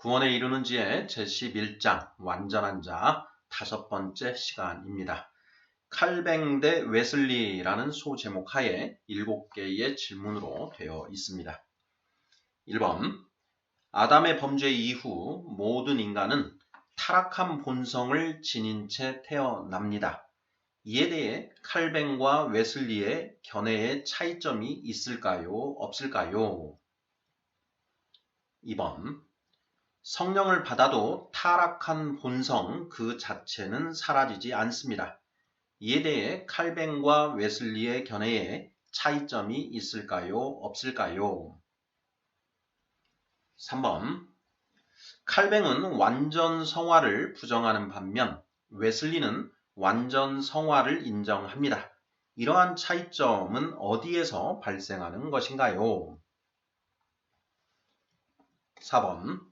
구원에 이르는 지의 제11장 완전한 자 다섯 번째 시간입니다. 칼뱅 대 웨슬리라는 소제목 하에 일곱 개의 질문으로 되어 있습니다. 1번 아담의 범죄 이후 모든 인간은 타락한 본성을 지닌 채 태어납니다. 이에 대해 칼뱅과 웨슬리의 견해의 차이점이 있을까요? 없을까요? 2번 성령을 받아도 타락한 본성 그 자체는 사라지지 않습니다. 이에 대해 칼뱅과 웨슬리의 견해에 차이점이 있을까요? 없을까요? 3번 칼뱅은 완전 성화를 부정하는 반면 웨슬리는 완전 성화를 인정합니다. 이러한 차이점은 어디에서 발생하는 것인가요? 4번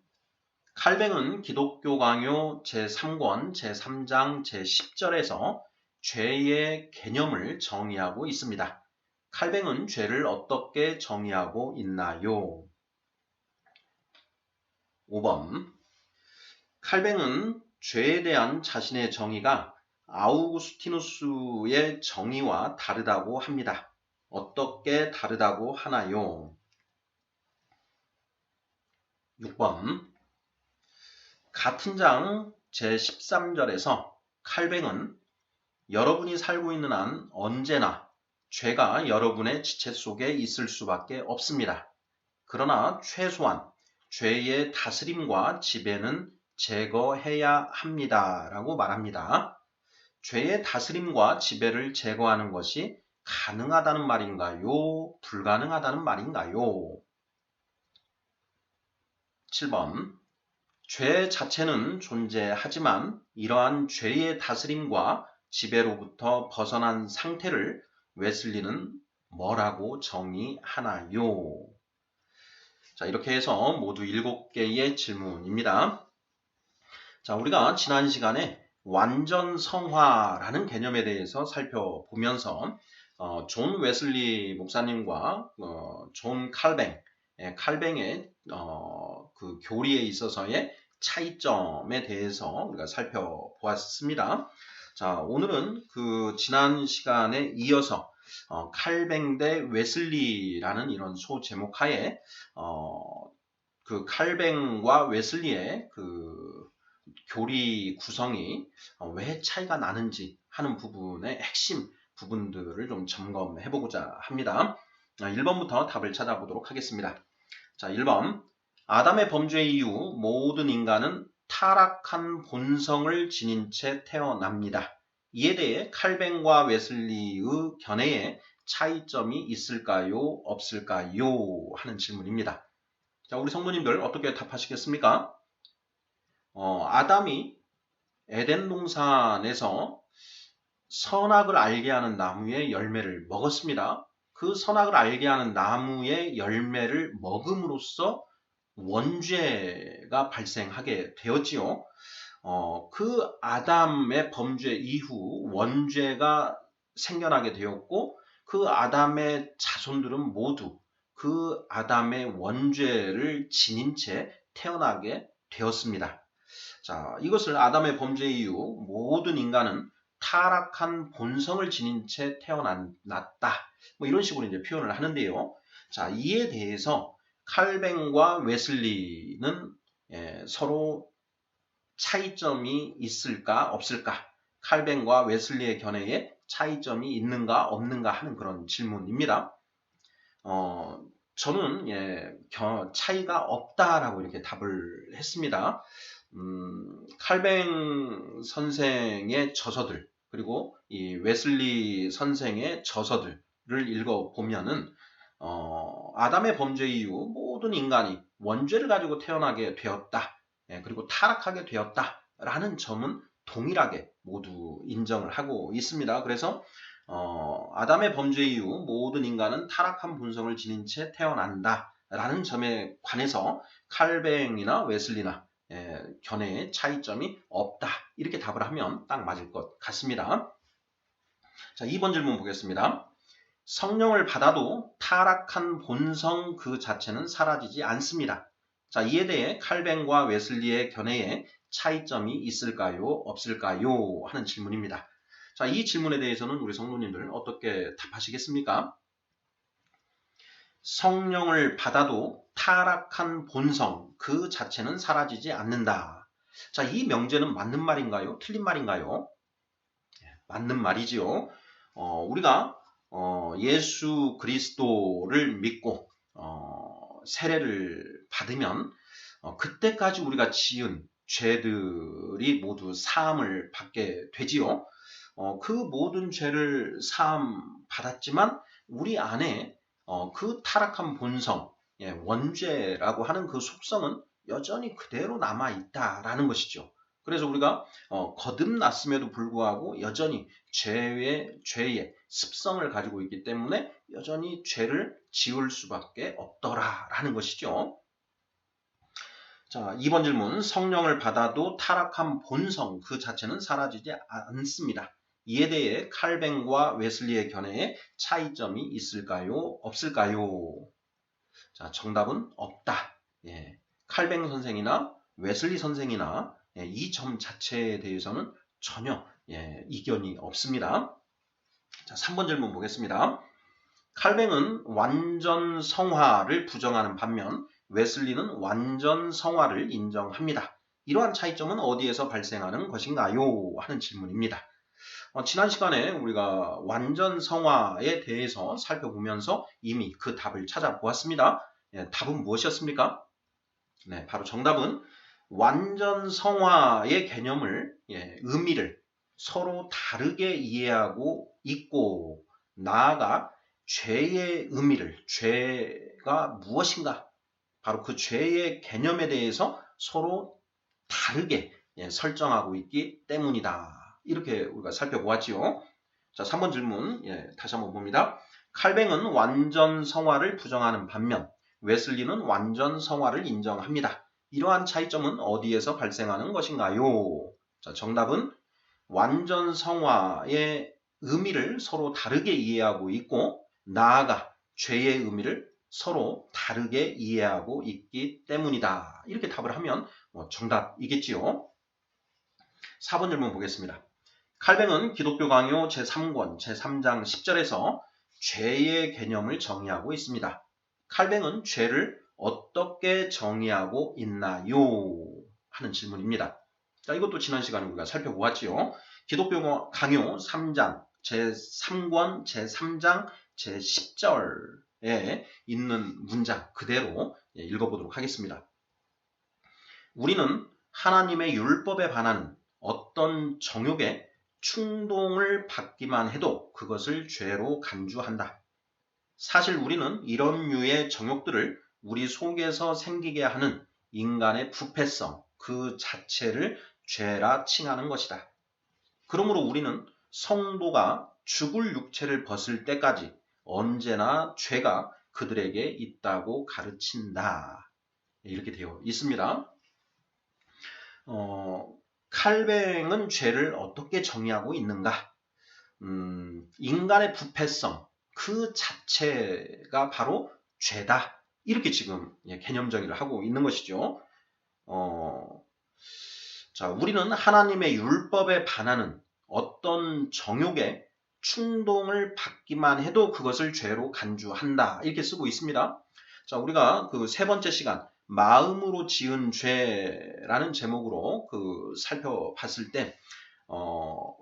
칼뱅은 기독교 강요 제3권 제3장 제10절에서 죄의 개념을 정의하고 있습니다. 칼뱅은 죄를 어떻게 정의하고 있나요? 5번 칼뱅은 죄에 대한 자신의 정의가 아우구스티누스의 정의와 다르다고 합니다. 어떻게 다르다고 하나요? 6번 같은 장 제13절에서 칼뱅은 여러분이 살고 있는 한 언제나 죄가 여러분의 지체 속에 있을 수밖에 없습니다. 그러나 최소한 죄의 다스림과 지배는 제거해야 합니다. 라고 말합니다. 죄의 다스림과 지배를 제거하는 것이 가능하다는 말인가요? 불가능하다는 말인가요? 7번 죄 자체는 존재하지만 이러한 죄의 다스림과 지배로부터 벗어난 상태를 웨슬리는 뭐라고 정의하나요? 자, 이렇게 해서 모두 7개의 질문입니다. 자, 우리가 지난 시간에 완전 성화라는 개념에 대해서 살펴보면서 어, 존 웨슬리 목사님과 어, 존 칼뱅, 예, 칼뱅의 어, 그 교리에 있어서의 차이점에 대해서 우리가 살펴보았습니다. 자, 오늘은 그 지난 시간에 이어서 어, 칼뱅 대 웨슬리라는 이런 소 제목 하에 어, 그 칼뱅과 웨슬리의 그 교리 구성이 어, 왜 차이가 나는지 하는 부분의 핵심 부분들을 좀 점검해 보고자 합니다. 1번부터 답을 찾아보도록 하겠습니다. 자, 1번. 아담의 범죄 이후 모든 인간은 타락한 본성을 지닌 채 태어납니다. 이에 대해 칼뱅과 웨슬리의 견해에 차이점이 있을까요? 없을까요? 하는 질문입니다. 자, 우리 성도님들 어떻게 답하시겠습니까? 어, 아담이 에덴 동산에서 선악을 알게 하는 나무의 열매를 먹었습니다. 그 선악을 알게 하는 나무의 열매를 먹음으로써 원죄가 발생하게 되었지요. 어, 그 아담의 범죄 이후 원죄가 생겨나게 되었고 그 아담의 자손들은 모두 그 아담의 원죄를 지닌 채 태어나게 되었습니다. 자, 이것을 아담의 범죄 이후 모든 인간은 타락한 본성을 지닌 채 태어났다. 뭐 이런 식으로 이제 표현을 하는데요. 자, 이에 대해서 칼뱅과 웨슬리는 예, 서로 차이점이 있을까 없을까? 칼뱅과 웨슬리의 견해에 차이점이 있는가 없는가 하는 그런 질문입니다. 어, 저는 예, 차이가 없다라고 이렇게 답을 했습니다. 음, 칼뱅 선생의 저서들 그리고 이 웨슬리 선생의 저서들을 읽어 보면은 어, 아담의 범죄 이후 모든 인간이 원죄를 가지고 태어나게 되었다. 예, 그리고 타락하게 되었다 라는 점은 동일하게 모두 인정을 하고 있습니다. 그래서 어, 아담의 범죄 이후 모든 인간은 타락한 본성을 지닌 채 태어난다 라는 점에 관해서 칼뱅이나 웨슬리나 예, 견해의 차이점이 없다. 이렇게 답을 하면 딱 맞을 것 같습니다. 자, 2번 질문 보겠습니다. 성령을 받아도 타락한 본성 그 자체는 사라지지 않습니다. 자, 이에 대해 칼뱅과 웨슬리의 견해에 차이점이 있을까요? 없을까요? 하는 질문입니다. 자, 이 질문에 대해서는 우리 성도님들 어떻게 답하시겠습니까? 성령을 받아도 타락한 본성 그 자체는 사라지지 않는다. 자, 이 명제는 맞는 말인가요? 틀린 말인가요? 예, 맞는 말이지요. 어, 우리가 어, 예수 그리스도를 믿고 어, 세례를 받으면 어, 그때까지 우리가 지은 죄들이 모두 사함을 받게 되지요. 어, 그 모든 죄를 사함 받았지만 우리 안에 어, 그 타락한 본성, 예, 원죄라고 하는 그 속성은 여전히 그대로 남아 있다라는 것이죠. 그래서 우리가 어, 거듭났음에도 불구하고 여전히 죄의 죄의 습성을 가지고 있기 때문에 여전히 죄를 지을 수밖에 없더라라는 것이죠. 자, 2번 질문. 성령을 받아도 타락한 본성 그 자체는 사라지지 않습니다. 이에 대해 칼뱅과 웨슬리의 견해에 차이점이 있을까요? 없을까요? 자, 정답은 없다. 예. 칼뱅 선생이나 웨슬리 선생이나 예, 이 점 자체에 대해서는 전혀 예, 이견이 없습니다. 자, 3번 질문 보겠습니다. 칼뱅은 완전 성화를 부정하는 반면 웨슬리는 완전 성화를 인정합니다. 이러한 차이점은 어디에서 발생하는 것인가요? 하는 질문입니다. 어, 지난 시간에 우리가 완전 성화에 대해서 살펴보면서 이미 그 답을 찾아보았습니다. 예, 답은 무엇이었습니까? 네, 바로 정답은 완전 성화의 개념을 예, 의미를 서로 다르게 이해하고 있고 나아가 죄의 의미를 죄가 무엇인가 바로 그 죄의 개념에 대해서 서로 다르게 예, 설정하고 있기 때문이다. 이렇게 우리가 살펴보았지요. 자, 3번 질문 예, 다시 한번 봅니다. 칼뱅은 완전 성화를 부정하는 반면 웨슬리는 완전 성화를 인정합니다. 이러한 차이점은 어디에서 발생하는 것인가요? 자, 정답은 완전 성화의 의미를 서로 다르게 이해하고 있고 나아가 죄의 의미를 서로 다르게 이해하고 있기 때문이다. 이렇게 답을 하면 뭐 정답이겠지요. 4번 질문 보겠습니다. 칼뱅은 기독교 강요 제3권 제3장 10절에서 죄의 개념을 정의하고 있습니다. 칼뱅은 죄를 어떻게 정의하고 있나요? 하는 질문입니다. 자, 이것도 지난 시간에 우리가 살펴보았지요. 기독교 강요 3장 제3권 제3장 제10절에 있는 문장 그대로 예, 읽어보도록 하겠습니다. 우리는 하나님의 율법에 반하는 어떤 정욕에 충동을 받기만 해도 그것을 죄로 간주한다. 사실 우리는 이런 류의 정욕들을 우리 속에서 생기게 하는 인간의 부패성 그 자체를 죄라 칭하는 것이다. 그러므로 우리는 성도가 죽을 육체를 벗을 때까지 언제나 죄가 그들에게 있다고 가르친다. 이렇게 되어 있습니다. 어, 칼뱅은 죄를 어떻게 정의하고 있는가? 음, 인간의 부패성 그 자체가 바로 죄다. 이렇게 지금 예, 개념 정의를 하고 있는 것이죠. 어, 자, 우리는 하나님의 율법에 반하는 어떤 정욕에 충동을 받기만 해도 그것을 죄로 간주한다. 이렇게 쓰고 있습니다. 자, 우리가 그 세 번째 시간 마음으로 지은 죄라는 제목으로 그 살펴봤을 때, 어,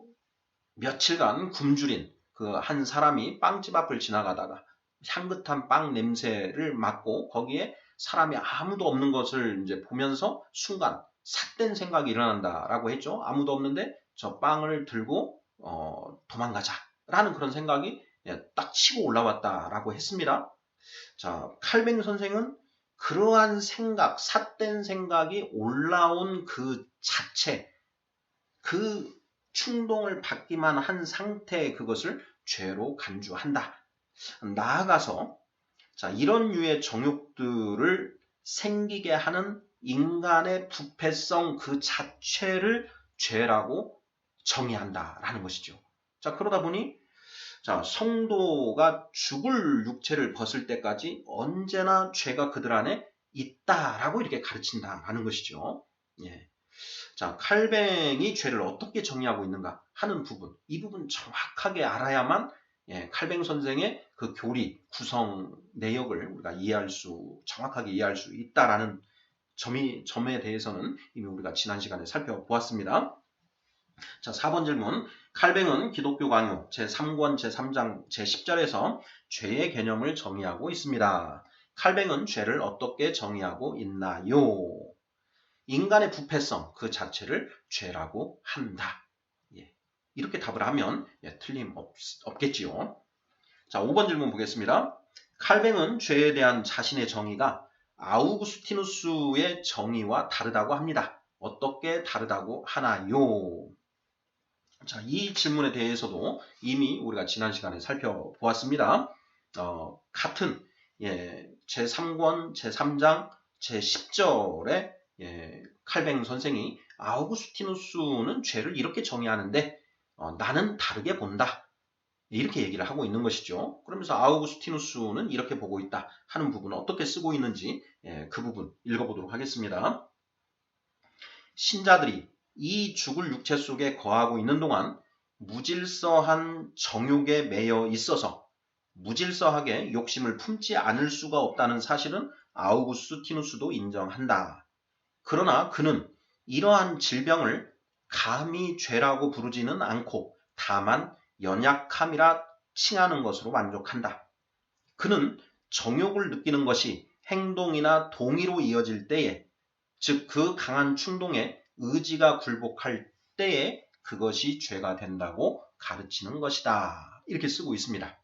며칠간 굶주린 그 한 사람이 빵집 앞을 지나가다가 향긋한 빵 냄새를 맡고 거기에 사람이 아무도 없는 것을 이제 보면서 순간 삿된 생각이 일어난다라고 했죠. 아무도 없는데 저 빵을 들고 어, 도망가자라는 그런 생각이 예, 딱 치고 올라왔다라고 했습니다. 자, 칼뱅 선생은 그러한 생각, 삿된 생각이 올라온 그 자체, 그 충동을 받기만 한 상태의 그것을 죄로 간주한다. 나아가서 자, 이런 류의 정욕들을 생기게 하는 인간의 부패성 그 자체를 죄라고 정의한다라는 것이죠. 자, 그러다 보니 자, 성도가 죽을 육체를 벗을 때까지 언제나 죄가 그들 안에 있다라고 이렇게 가르친다라는 것이죠. 예. 자, 칼뱅이 죄를 어떻게 정의하고 있는가 하는 부분, 이 부분 정확하게 알아야만 예, 칼뱅 선생의 그 교리, 구성 내역을 우리가 이해할 수, 정확하게 이해할 수 있다라는 점이, 점에 대해서는 이미 우리가 지난 시간에 살펴보았습니다. 자, 4번 질문. 칼뱅은 기독교 강요 제3권 제3장 제10절에서 죄의 개념을 정의하고 있습니다. 칼뱅은 죄를 어떻게 정의하고 있나요? 인간의 부패성 그 자체를 죄라고 한다. 예. 이렇게 답을 하면 예, 틀림없겠지요. 자, 5번 질문 보겠습니다. 칼뱅은 죄에 대한 자신의 정의가 아우구스티누스의 정의와 다르다고 합니다. 어떻게 다르다고 하나요? 자, 이 질문에 대해서도 이미 우리가 지난 시간에 살펴보았습니다. 어, 같은 예, 제3권, 제3장, 제10절에 예, 칼뱅 선생이 아우구스티누스는 죄를 이렇게 정의하는데 어, 나는 다르게 본다. 이렇게 얘기를 하고 있는 것이죠. 그러면서 아우구스티누스는 이렇게 보고 있다 하는 부분은 어떻게 쓰고 있는지 예, 그 부분 읽어보도록 하겠습니다. 신자들이 이 죽을 육체 속에 거하고 있는 동안 무질서한 정욕에 매여 있어서 무질서하게 욕심을 품지 않을 수가 없다는 사실은 아우구스티누스도 인정한다. 그러나 그는 이러한 질병을 감히 죄라고 부르지는 않고 다만 연약함이라 칭하는 것으로 만족한다. 그는 정욕을 느끼는 것이 행동이나 동의로 이어질 때에, 즉 그 강한 충동에 의지가 굴복할 때에 그것이 죄가 된다고 가르치는 것이다. 이렇게 쓰고 있습니다.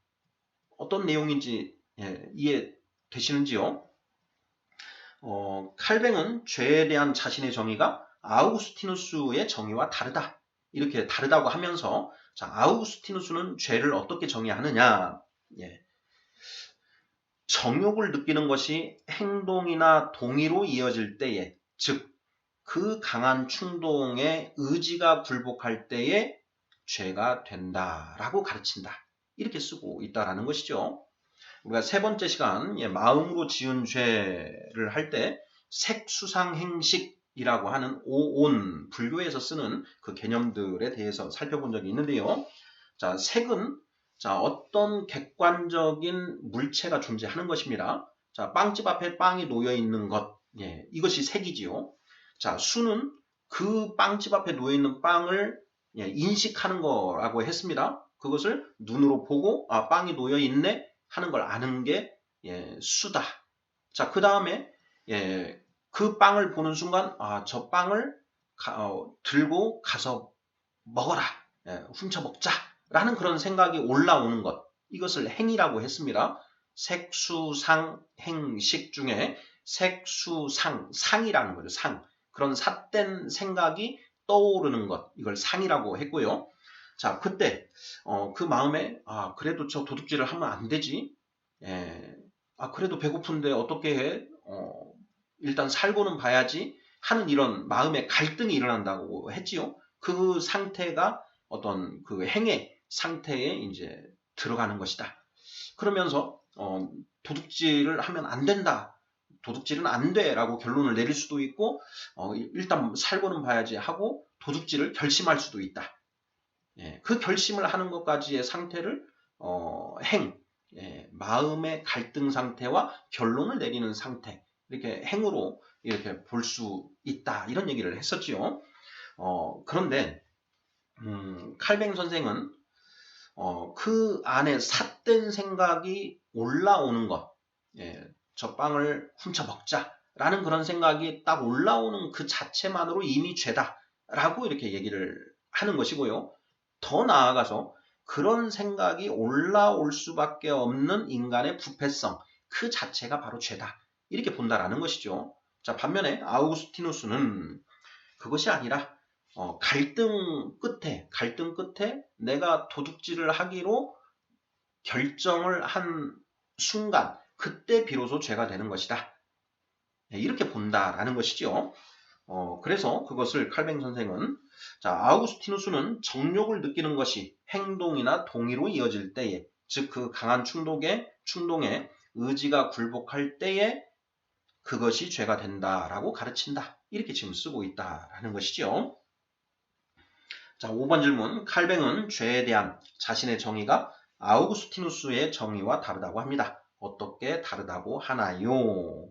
어떤 내용인지 예, 이해되시는지요? 어, 칼뱅은 죄에 대한 자신의 정의가 아우구스티누스의 정의와 다르다. 이렇게 다르다고 하면서 자, 아우구스티누스는 죄를 어떻게 정의하느냐? 예. 정욕을 느끼는 것이 행동이나 동의로 이어질 때에, 즉, 그 강한 충동에 의지가 굴복할 때에 죄가 된다라고 가르친다. 이렇게 쓰고 있다라는 것이죠. 우리가 세 번째 시간 예, 마음으로 지은 죄를 할 때 색수상 행식 이라고 하는 오온 불교에서 쓰는 그 개념들에 대해서 살펴본 적이 있는데요. 자, 색은 자, 어떤 객관적인 물체가 존재하는 것입니다. 자, 빵집 앞에 빵이 놓여 있는 것. 예, 이것이 색이지요. 자, 수는 그 빵집 앞에 놓여 있는 빵을 예, 인식하는 거라고 했습니다. 그것을 눈으로 보고 아, 빵이 놓여 있네 하는 걸 아는 게 예, 수다. 자, 그 다음에 예, 그 빵을 보는 순간 아, 저 빵을 가, 어, 들고 가서 먹어라. 예, 훔쳐 먹자 라는 그런 생각이 올라오는 것. 이것을 행이라고 했습니다. 색수상 행식 중에 색수상 상이라는 거죠. 상. 그런 삿된 생각이 떠오르는 것. 이걸 상이라고 했고요. 자, 그때 어, 그 마음에 아 그래도 저 도둑질을 하면 안 되지. 예, 아 그래도 배고픈데 어떻게 해? 어, 일단 살고는 봐야지 하는 이런 마음의 갈등이 일어난다고 했지요. 그 상태가 어떤 그 행의 상태에 이제 들어가는 것이다. 그러면서 어, 도둑질을 하면 안 된다. 도둑질은 안 돼라고 결론을 내릴 수도 있고 어, 일단 살고는 봐야지 하고 도둑질을 결심할 수도 있다. 예, 그 결심을 하는 것까지의 상태를 어, 행, 예, 마음의 갈등 상태와 결론을 내리는 상태 이렇게 행으로 이렇게 볼 수 있다 이런 얘기를 했었지요. 어, 그런데 음, 칼뱅 선생은 어, 그 안에 삿된 생각이 올라오는 것, 예, 저 빵을 훔쳐 먹자라는 그런 생각이 딱 올라오는 그 자체만으로 이미 죄다라고 이렇게 얘기를 하는 것이고요. 더 나아가서 그런 생각이 올라올 수밖에 없는 인간의 부패성 그 자체가 바로 죄다 이렇게 본다라는 것이죠. 자 반면에 아우구스티누스는 그것이 아니라 어, 갈등 끝에 갈등 끝에 내가 도둑질을 하기로 결정을 한 순간 그때 비로소 죄가 되는 것이다. 네, 이렇게 본다라는 것이죠. 어, 그래서 그것을 칼뱅 선생은 자, 아우구스티누스는 정욕을 느끼는 것이 행동이나 동의로 이어질 때에, 즉 그 강한 충동에 충동에 의지가 굴복할 때에 그것이 죄가 된다라고 가르친다. 이렇게 지금 쓰고 있다라는 것이죠. 자, 5번 질문. 칼뱅은 죄에 대한 자신의 정의가 아우구스티누스의 정의와 다르다고 합니다. 어떻게 다르다고 하나요?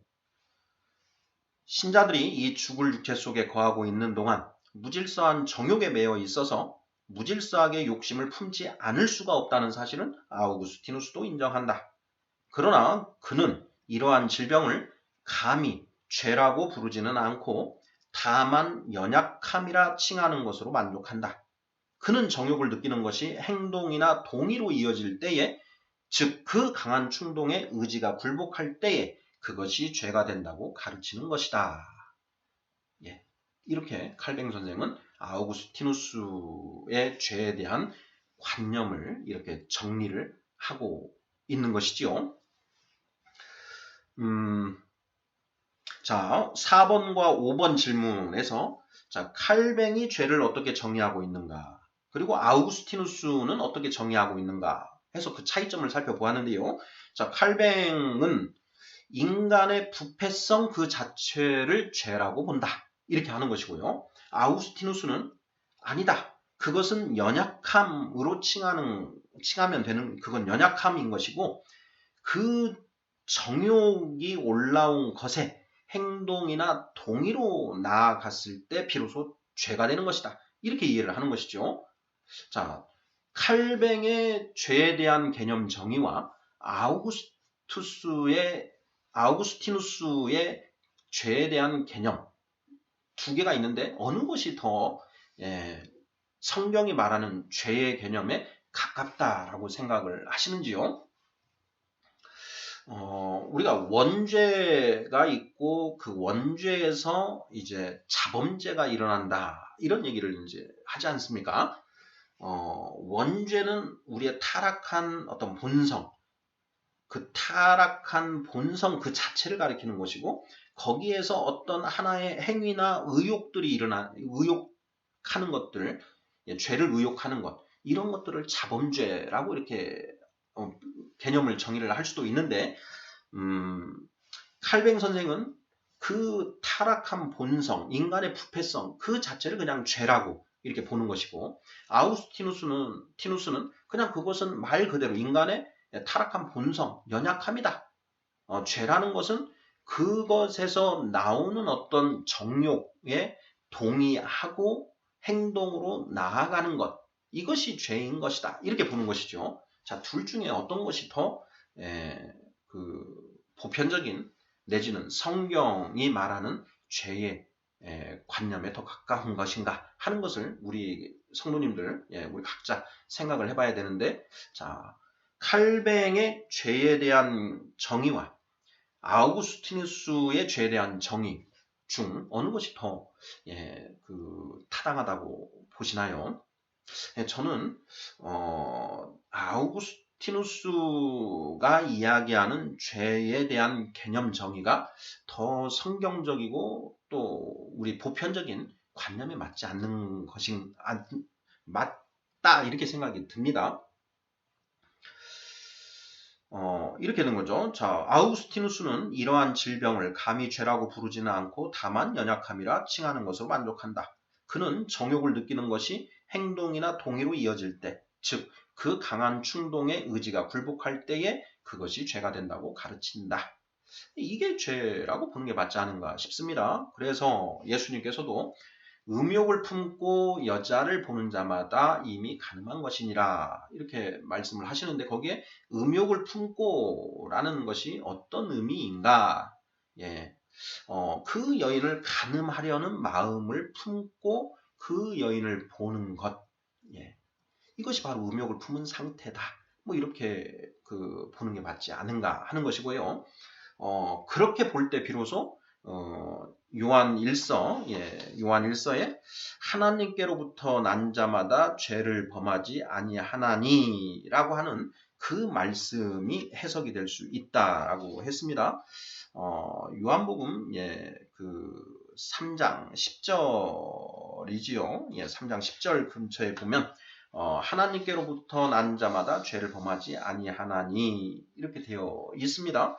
신자들이 이 죽을 육체 속에 거하고 있는 동안 무질서한 정욕에 매여 있어서 무질서하게 욕심을 품지 않을 수가 없다는 사실은 아우구스티누스도 인정한다. 그러나 그는 이러한 질병을 감히 죄라고 부르지는 않고 다만 연약함이라 칭하는 것으로 만족한다. 그는 정욕을 느끼는 것이 행동이나 동의로 이어질 때에 즉 그 강한 충동에 의지가 굴복할 때에 그것이 죄가 된다고 가르치는 것이다. 예, 이렇게 칼뱅 선생은 아우구스티누스의 죄에 대한 관념을 이렇게 정리를 하고 있는 것이지요. 음, 자, 4번과 5번 질문에서 자, 칼뱅이 죄를 어떻게 정의하고 있는가? 그리고 아우구스티누스는 어떻게 정의하고 있는가? 해서 그 차이점을 살펴보았는데요. 자, 칼뱅은 인간의 부패성 그 자체를 죄라고 본다. 이렇게 하는 것이고요. 아우구스티누스는 아니다. 그것은 연약함으로 칭하는, 칭하면 되는, 그건 연약함인 것이고, 그 정욕이 올라온 것에 행동이나 동의로 나아갔을 때 비로소 죄가 되는 것이다. 이렇게 이해를 하는 것이죠. 자, 칼뱅의 죄에 대한 개념 정의와 아우구스투스의 아우구스티누스의 죄에 대한 개념 두 개가 있는데 어느 것이 더 예, 성경이 말하는 죄의 개념에 가깝다라고 생각을 하시는지요? 어, 우리가 원죄가 있고 그 원죄에서 이제 자범죄가 일어난다 이런 얘기를 이제 하지 않습니까? 어, 원죄는 우리의 타락한 어떤 본성, 그 타락한 본성 그 자체를 가리키는 것이고 거기에서 어떤 하나의 행위나 의욕들이 일어나 의욕하는 것들, 예, 죄를 의욕하는 것 이런 것들을 자범죄라고 이렇게 어, 개념을 정의를 할 수도 있는데 음, 칼뱅 선생은 그 타락한 본성, 인간의 부패성 그 자체를 그냥 죄라고 이렇게 보는 것이고 아우스티누스는 티누스는 그냥 그것은 말 그대로 인간의 타락한 본성, 연약함이다. 어, 죄라는 것은 그것에서 나오는 어떤 정욕에 동의하고 행동으로 나아가는 것 이것이 죄인 것이다. 이렇게 보는 것이죠. 자, 둘 중에 어떤 것이 더, 에, 그, 보편적인, 내지는 성경이 말하는 죄의 에, 관념에 더 가까운 것인가 하는 것을 우리 성도님들, 예, 우리 각자 생각을 해봐야 되는데, 자, 칼뱅의 죄에 대한 정의와 아우구스티누스의 죄에 대한 정의 중 어느 것이 더, 예, 그, 타당하다고 보시나요? 예, 저는 어, 아우구스티누스가 이야기하는 죄에 대한 개념 정의가 더 성경적이고 또 우리 보편적인 관념에 맞지 않는 것인 아, 맞다 이렇게 생각이 듭니다. 어, 이렇게 된 거죠. 자, 아우구스티누스는 이러한 질병을 감히 죄라고 부르지는 않고 다만 연약함이라 칭하는 것으로 만족한다. 그는 정욕을 느끼는 것이 행동이나 동의로 이어질 때, 즉, 그 강한 충동에 의지가 굴복할 때에 그것이 죄가 된다고 가르친다. 이게 죄라고 보는 게 맞지 않은가 싶습니다. 그래서 예수님께서도 음욕을 품고 여자를 보는 자마다 이미 가늠한 것이니라 이렇게 말씀을 하시는데 거기에 음욕을 품고라는 것이 어떤 의미인가? 예, 어, 그 여인을 가늠하려는 마음을 품고 그 여인을 보는 것, 예. 이것이 바로 음욕을 품은 상태다. 뭐 이렇게 그 보는 게 맞지 않은가 하는 것이고요. 어, 그렇게 볼 때 비로소 어, 요한 1서, 예, 요한 1서에 하나님께로부터 난 자마다 죄를 범하지 아니하나니라고 하는 그 말씀이 해석이 될 수 있다라고 했습니다. 어, 요한복음 예, 그 3장 10절이지요. 예, 3장 10절 근처에 보면 어, 하나님께로부터 난 자마다 죄를 범하지 아니하나니 이렇게 되어 있습니다.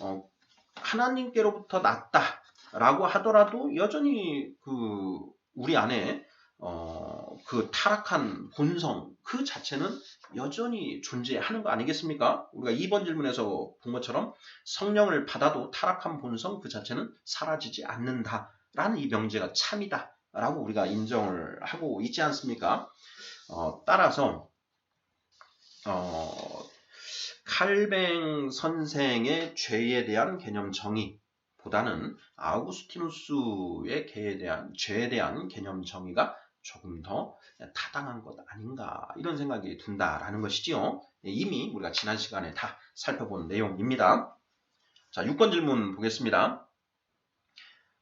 어, 하나님께로부터 났다라고 하더라도 여전히 그 우리 안에 어, 그 타락한 본성 그 자체는 여전히 존재하는 거 아니겠습니까? 우리가 2번 질문에서 본 것처럼 성령을 받아도 타락한 본성 그 자체는 사라지지 않는다 라는 이 명제가 참이다 라고 우리가 인정을 하고 있지 않습니까? 어, 따라서 어, 칼뱅 선생의 죄에 대한 개념 정의보다는 아우구스티누스의 죄에 대한, 죄에 대한 개념 정의가 조금 더 타당한 것 아닌가 이런 생각이 든다라는 것이지요. 예, 이미 우리가 지난 시간에 다 살펴본 내용입니다. 자, 6번 질문 보겠습니다.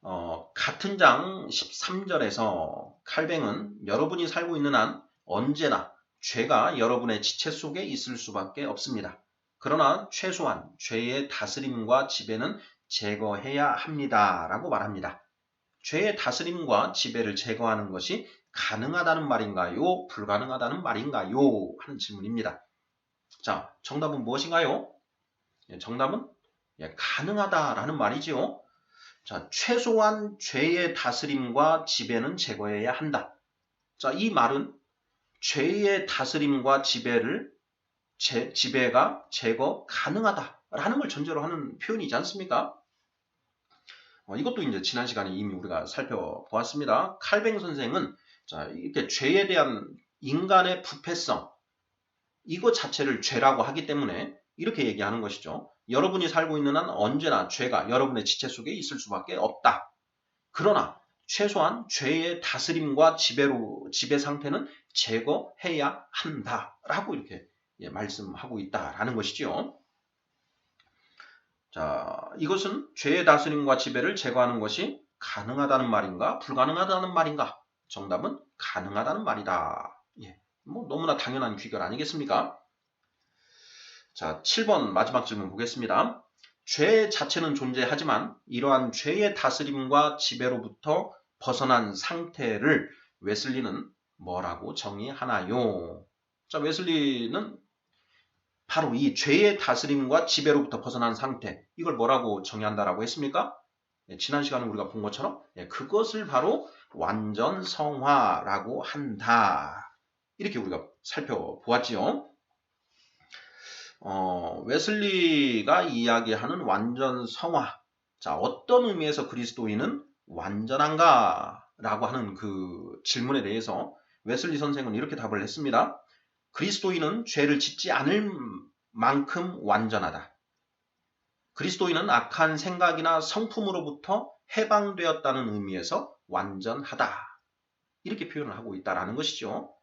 어, 같은 장 13절에서 칼뱅은 여러분이 살고 있는 한 언제나 죄가 여러분의 지체 속에 있을 수밖에 없습니다. 그러나 최소한 죄의 다스림과 지배는 제거해야 합니다. 라고 말합니다. 죄의 다스림과 지배를 제거하는 것이 가능하다는 말인가요? 불가능하다는 말인가요? 하는 질문입니다. 자, 정답은 무엇인가요? 예, 정답은 예, 가능하다라는 말이지요. 자, 최소한 죄의 다스림과 지배는 제거해야 한다. 자, 이 말은 죄의 다스림과 지배를 제, 지배가 제거 가능하다라는 걸 전제로 하는 표현이지 않습니까? 어, 이것도 이제 지난 시간에 이미 우리가 살펴보았습니다. 칼뱅 선생은 자, 이렇게 죄에 대한 인간의 부패성, 이것 자체를 죄라고 하기 때문에 이렇게 얘기하는 것이죠. 여러분이 살고 있는 한 언제나 죄가 여러분의 지체 속에 있을 수밖에 없다. 그러나 최소한 죄의 다스림과 지배로, 지배 상태는 제거해야 한다라고 이렇게 예, 말씀하고 있다라는 것이지요. 자, 이것은 죄의 다스림과 지배를 제거하는 것이 가능하다는 말인가, 불가능하다는 말인가? 정답은 가능하다는 말이다. 예, 뭐 너무나 당연한 귀결 아니겠습니까? 자, 7번 마지막 질문 보겠습니다. 죄 자체는 존재하지만 이러한 죄의 다스림과 지배로부터 벗어난 상태를 웨슬리는 뭐라고 정의하나요? 자, 웨슬리는 바로 이 죄의 다스림과 지배로부터 벗어난 상태, 이걸 뭐라고 정의한다라고 했습니까? 예, 지난 시간에 우리가 본 것처럼 예, 그것을 바로 완전 성화라고 한다. 이렇게 우리가 살펴보았지요. 어, 웨슬리가 이야기하는 완전 성화. 자, 어떤 의미에서 그리스도인은 완전한가? 라고 하는 그 질문에 대해서 웨슬리 선생은 이렇게 답을 했습니다. 그리스도인은 죄를 짓지 않을 만큼 완전하다. 그리스도인은 악한 생각이나 성품으로부터 해방되었다는 의미에서 완전하다. 이렇게 표현을 하고 있다라는 것이죠.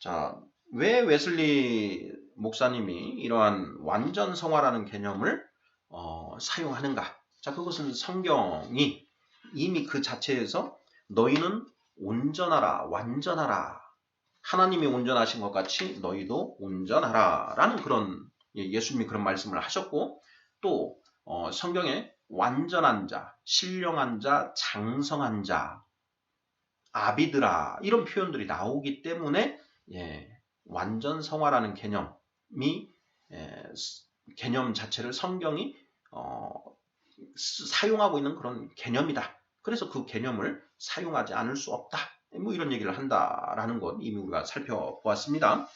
자, 왜 웨슬리 목사님이 이러한 완전 성화라는 개념을 어, 사용하는가? 자, 그것은 성경이 이미 그 자체에서 너희는 온전하라, 완전하라. 하나님이 온전하신 것 같이 너희도 온전하라. 라는 그런, 예, 예수님이 그런 말씀을 하셨고, 또, 어, 성경에 완전한 자, 신령한 자, 장성한 자, 아비드라 이런 표현들이 나오기 때문에 예, 완전 성화라는 개념이 예, 개념 자체를 성경이 어, 사용하고 있는 그런 개념이다. 그래서 그 개념을 사용하지 않을 수 없다. 뭐 이런 얘기를 한다라는 것 이미 우리가 살펴보았습니다.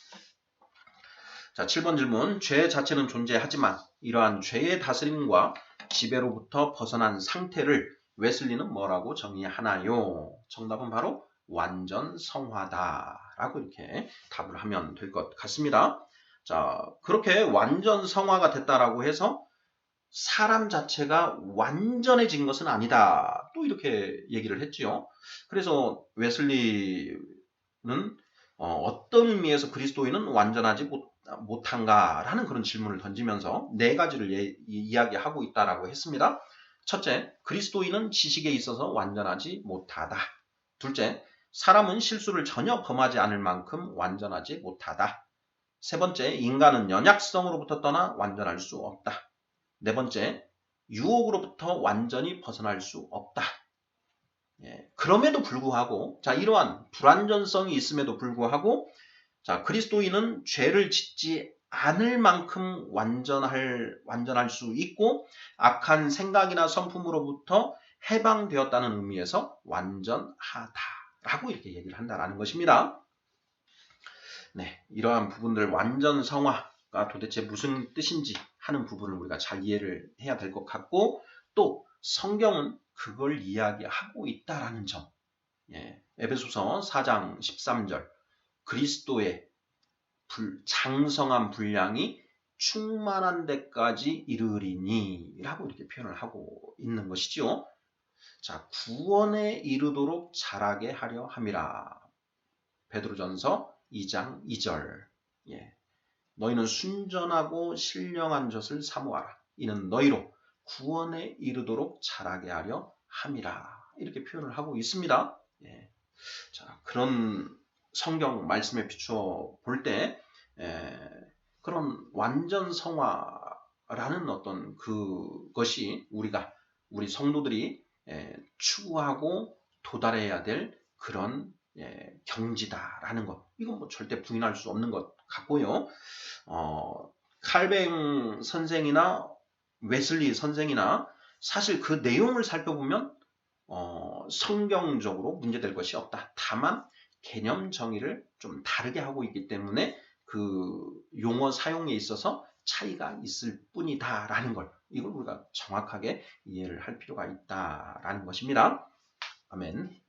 자, 7번 질문. 죄 자체는 존재하지만 이러한 죄의 다스림과 지배로부터 벗어난 상태를 웨슬리는 뭐라고 정의하나요? 정답은 바로 완전 성화다라고 이렇게 답을 하면 될 것 같습니다. 자, 그렇게 완전 성화가 됐다라고 해서 사람 자체가 완전해진 것은 아니다. 또 이렇게 얘기를 했지요. 그래서 웨슬리는 어, 떤 의미에서 그리스도인은 완전하지 못, 못한가라는 그런 질문을 던지면서 네 가지를 예, 이야기하고 있다라고 했습니다. 첫째, 그리스도인은 지식에 있어서 완전하지 못하다. 둘째, 사람은 실수를 전혀 범하지 않을 만큼 완전하지 못하다. 세 번째, 인간은 연약성으로부터 떠나 완전할 수 없다. 네 번째, 유혹으로부터 완전히 벗어날 수 없다. 예, 그럼에도 불구하고, 자, 이러한 불완전성이 있음에도 불구하고, 자, 그리스도인은 죄를 짓지 않을 만큼 완전할 완전할 수 있고 악한 생각이나 성품으로부터 해방되었다는 의미에서 완전하다라고 이렇게 얘기를 한다라는 것입니다. 네, 이러한 부분들 완전 성화가 도대체 무슨 뜻인지 하는 부분을 우리가 잘 이해를 해야 될 것 같고 또 성경은 그걸 이야기하고 있다라는 점. 예, 에베소서 4장 13절 그리스도의 불, 장성한 분량이 충만한 데까지 이르리니 라고 이렇게 표현을 하고 있는 것이죠. 자, 구원에 이르도록 자라게 하려 함이라. 베드로전서 2장 2절. 예. 너희는 순전하고 신령한 젖을 사모하라. 이는 너희로 구원에 이르도록 자라게 하려 함이라. 이렇게 표현을 하고 있습니다. 예. 자, 그런 성경 말씀에 비추어 볼 때, 그런 완전 성화라는 어떤 그것이 우리가, 우리 성도들이 에, 추구하고 도달해야 될 그런 예, 경지다라는 것. 이건 뭐 절대 부인할 수 없는 것 같고요. 어, 칼뱅 선생이나 웨슬리 선생이나 사실 그 내용을 살펴보면 어, 성경적으로 문제될 것이 없다. 다만 개념 정의를 좀 다르게 하고 있기 때문에 그 용어 사용에 있어서 차이가 있을 뿐이다라는 걸 이걸 우리가 정확하게 이해를 할 필요가 있다라는 것입니다. 아멘.